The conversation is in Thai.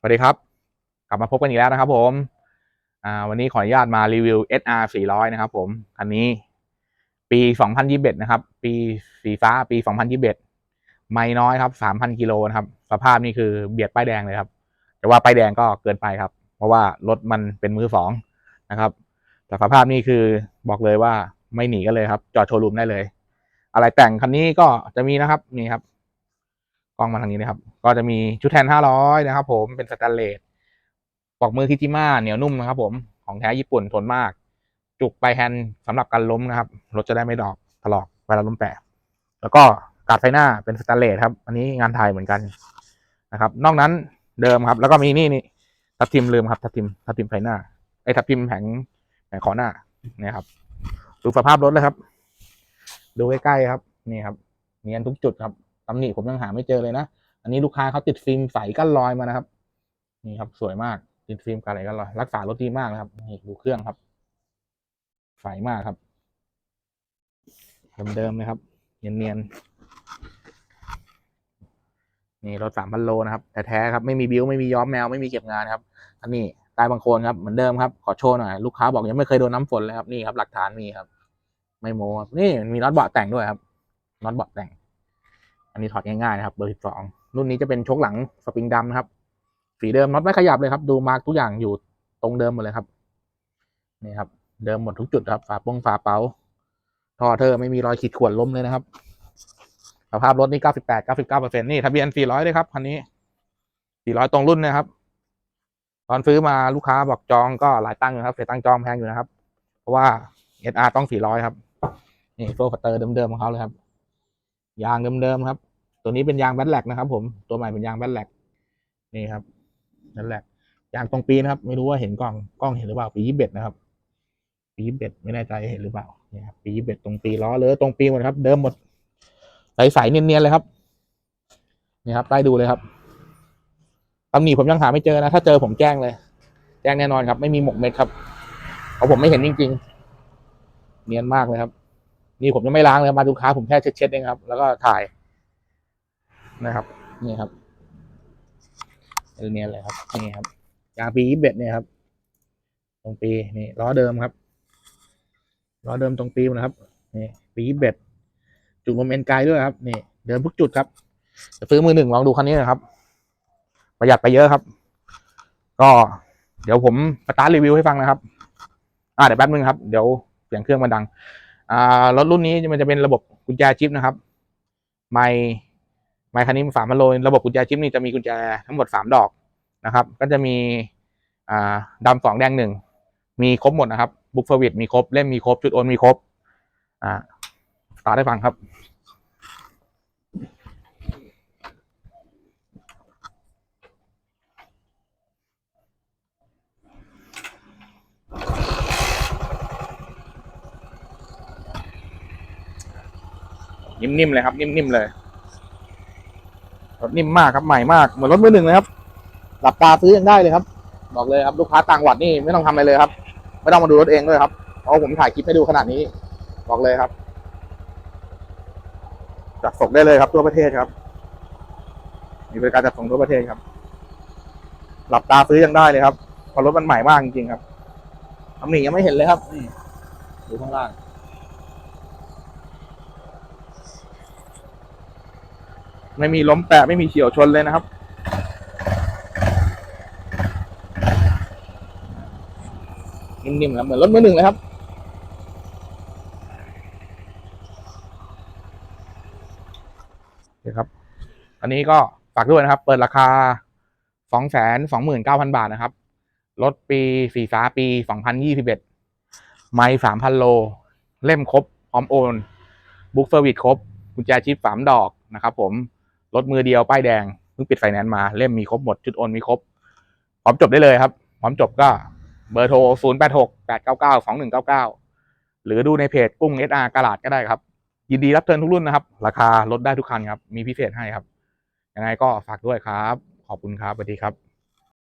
สวัสดีครับ กลับมาพบกันอีกแล้วนะครับ ผมวันนี้ขออนุญาตมารีวิว SR 400 นะครับ ผมคันนี้ ปี 2021 นะครับ ปีสีฟ้าปี 2021 ไม่น้อยครับ 3,000 กิโลนะครับ สภาพนี่คือเบียดป้ายแดงเลยครับ แต่ว่าป้ายแดงก็เกินไปครับ เพราะว่ารถมันเป็นมือสองนะครับ แต่สภาพนี่คือบอกเลยว่าไม่หนีกันเลยครับ จอดโชว์รูมได้เลย อะไรแต่งคันนี้ก็จะมีนะครับนี่ครับ กล้องมาทางนี้นะครับ ก็จะมีชุดแทน 500 นะครับ ผมเป็นสแตนเลสปลอกมือคิจิมาเหนียวนุ่มนะครับ ผมของแท้ญี่ปุ่นทนมาก จุกไปแฮนด์สำหรับการล้มนะครับรถจะได้ไม่ดอกถลอกเวลาล้มแปะแล้วก็กาดไฟหน้าเป็นสแตนเลสครับ อันนี้งานไทยเหมือนกันนะครับ นอกนั้นเดิมครับ แล้วก็มีนี่นี่ทับทิมลืมครับทับทิมทับทิมไฟหน้าไอ้ทับทิมแผงแผงขอหน้าเนี่ยครับ ดูสภาพรถเลยครับ ดูใกล้ๆครับ นี่ครับเนียนทุกจุดครับ ตำหนิผมยังหาไม่เจอเลยนะ อันนี้ลูกค้าเขาติดฟิล์มใสกั้นรอยมานะครับ นี่ครับสวยมากติดฟิล์มกันอะไรกันรอยรักษารถดีมากนะครับนี่ดูเครื่องครับใสมากครับเดิมๆเลยครับ เนียนๆนี่รถสามพันโลนะครับแต่แท้ครับไม่มีบิ้วไม่มีย้อมแมวไม่มีเก็บงานครับอันนี้ตายบางโคนครับเหมือนเดิมครับขอโชว์หน่อยลูกค้าบอกยังไม่เคยโดนน้ำฝนเลยครับนี่ครับหลักฐานมีครับ ไม่โม้ครับนี่มีน็อตเบาะแต่งด้วยครับน็อตเบาะแต่ง อันนี้ถอดง่ายๆนะครับ เบอร์สิบสองรุ่นนี้จะเป็นชกหลังสปริงดำนะครับ สีเดิมน็อตไม่ขยับเลยครับ ดูมาร์กทุกอย่างอยู่ตรงเดิมหมดเลยครับ นี่ครับ เดิมหมดทุกจุดครับ ฝาปงฝาเป๋าท่อเธอไม่มีรอยขีดข่วนล้มเลยนะครับ สภาพรถนี่เก้าสิบแปดเปอร์เซ็นต์นี่ทะเบียนสี่ร้อยเลยครับคันนี้สี่ร้อยตรงรุ่นนะครับ ตอนซื้อมาลูกค้าบอกจองก็หลายตั้งครับเสียตั้งจองแพงอยู่นะครับ เพราะว่า SR ต้องสี่ร้อยครับ นี่โฟร์ฟัตเตอร์เดิมๆของเขาเลยครับ ยางเดิมๆครับ ตัวนี้เป็นยางแบทแลกนะครับ ผมตัวใหม่เป็นยางแบทแลกนี่ครับแบทแลกยางตรงปีนะครับ ไม่รู้ว่าเห็นกล้องกล้องเห็นหรือเปล่าปียี่สิบเอ็ดนะครับ ปียี่สิบเอ็ดไม่แน่ใจเห็นหรือเปล่านี่ครับปียี่สิบเอ็ดตรงปีล้อเลยตรงปีหมดครับ เดิมหมดใสๆเนียนๆเลยครับนี่ครับได้ดูเลยครับตำหนิผมยังหาไม่เจอนะ ถ้าเจอผมแจ้งเลย แจ้งแน่นอนครับ ไม่มีหมกเม็ดครับเพราะผมไม่เห็นจริง ๆ เนียนมากเลยครับ นี่ผมยังไม่ล้างเลยมาดูค้าผมแค่เช็ดๆเองครับ แล้วก็ถ่ายนะครับ นี่ครับเนียนเลยครับ นี่ครับยางปียี่สิบเอ็ดเนี่ยครับ ตรงปีนี่ล้อเดิมครับล้อเดิมตรงปีนะครับ นี่ปียี่สิบเอ็ดจุดลมเอ็นไกลด้วยครับ นี่ เดิมทุกจุดครับจะซื้อมือหนึ่งลองดูคันนี้นะครับ ประหยัดไปเยอะครับ ก็เดี๋ยวผมสตาร์ทรีวิวให้ฟังนะครับ อ่าเดี๋ยวแป๊บนึงครับ เดี๋ยวเสียงเครื่องมันดัง อ่ารถรุ่นนี้มันจะเป็นระบบกุญแจชิปนะครับ ไม่ไม่คันนี้ฝามพันโลระบบกุญแจชิปนี่จะมีกุญแจทั้งหมดสามดอกนะครับ ก็จะมีอ่าดำสองแดงหนึ่งมีครบหมดนะครับบุ๊กเฟอร์วิดมีครบเล่มมีครบ จุดโอนมีครบอ่าต่อได้ฟังครับ นิ่มๆเลยครับ นิ่มๆเลยรถนิ่มมากครับใหม่มากเหมือนรถมือหนึ่งเลยครับ หลับตาซื้อยังได้เลยครับ บอกเลยครับลูกค้าต่างหวัดนี่ไม่ต้องทำอะไรเลยครับ ไม่ต้องมาดูรถเองด้วยครับเพราะผมถ่ายคลิปให้ดูขนาดนี้ บอกเลยครับจัดส่งได้เลยครับทั่วประเทศครับ มีบริการจัดส่งทั่วประเทศครับ หลับตาซื้อยังได้เลยครับเพราะรถมันใหม่มากจริงๆครับตำหนิยังไม่เห็นเลยครับนี่ดูข้างล่าง ไม่มีล้มแปะไม่มีเฉียวชนเลยนะครับ นิ่มๆครับเหมือนรถมือหนึ่งเลยครับโอเคครับ อันนี้ก็ฝากด้วยนะครับ เปิดราคาสองแสนสองหมื่นเก้าพันบาทนะครับ รถปีสี่สาปีสองพันยี่สิบเอ็ดไม่สามพันโล เล่มครบพร้อมโอน บุ๊กเซอร์วิสครบกุญแจชิปสามดอกนะครับผม รถมือเดียวป้ายแดงเพิ่งปิดไฟแนนซ์มาเล่มมีครบหมดจุดโอนมีครบพร้อมจบได้เลยครับ พร้อมจบก็เบอร์โทร 0 8 6 8 9 9 2 1 9 9 หรือดูในเพจกุ้ง SR กาลาดก็ได้ครับ ยินดีรับเทิร์นทุกรุ่นนะครับ ราคาลดได้ทุกคันครับ มีพิเศษให้ครับ ยังไงก็ฝากด้วยครับ ขอบคุณครับสวัสดีครับ